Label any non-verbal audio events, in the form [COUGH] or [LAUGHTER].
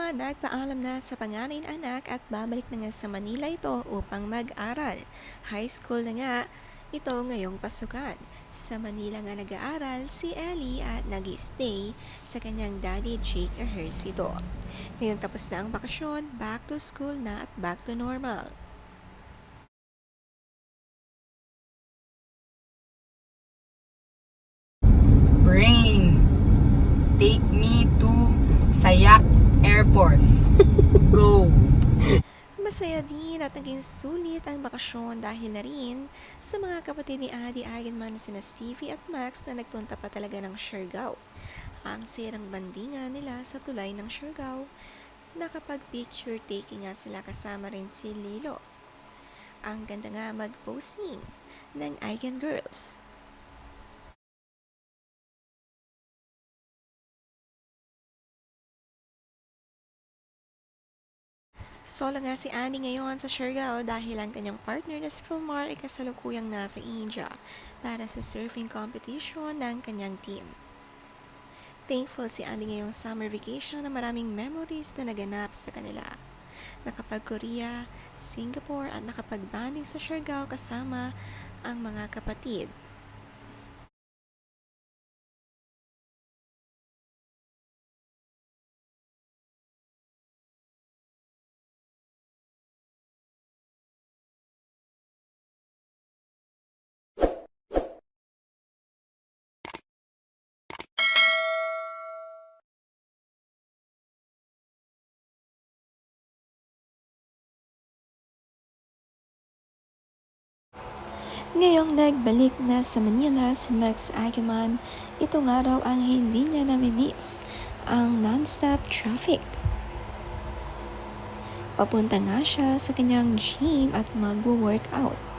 Nagpaalam na sa panganay na anak at babalik na nga sa Manila ito upang mag-aral. High school na nga ito ngayong pasukan. Sa Manila nga nag-aaral si Ellie at nag stay sa kanyang daddy Jake Ejercito. Ngayong tapos na ang bakasyon, back to school na at back to normal. Brain, take me to Sayak Airport. [LAUGHS] Go! Masaya din at naging sulit ang bakasyon dahil na rin sa mga kapatid ni Adi Eigenman na sina Stevie at Max na nagpunta pa talaga ng Siargao. Ang sirang bandingan nila sa tulay ng Siargao, nakapag-picture taking nga sila kasama rin si Lilo. Ang ganda nga mag-posing ng Eigen Girls. Solo nga si Annie ngayon sa Siargao dahil ang kanyang partner na si Philmar ay kasalukuyang nasa India para sa surfing competition ng kanyang team. Thankful si Andy ngayong summer vacation na maraming memories na naganap sa kanila. Nakapag-Korea, Singapore at nakapag-banding sa Siargao kasama ang mga kapatid. Ngayong nagbalik na sa Manila si Max Ackerman, ito nga raw ang hindi niya namimiss, ang non-stop traffic. Papunta nga siya sa kanyang gym at magwo-workout.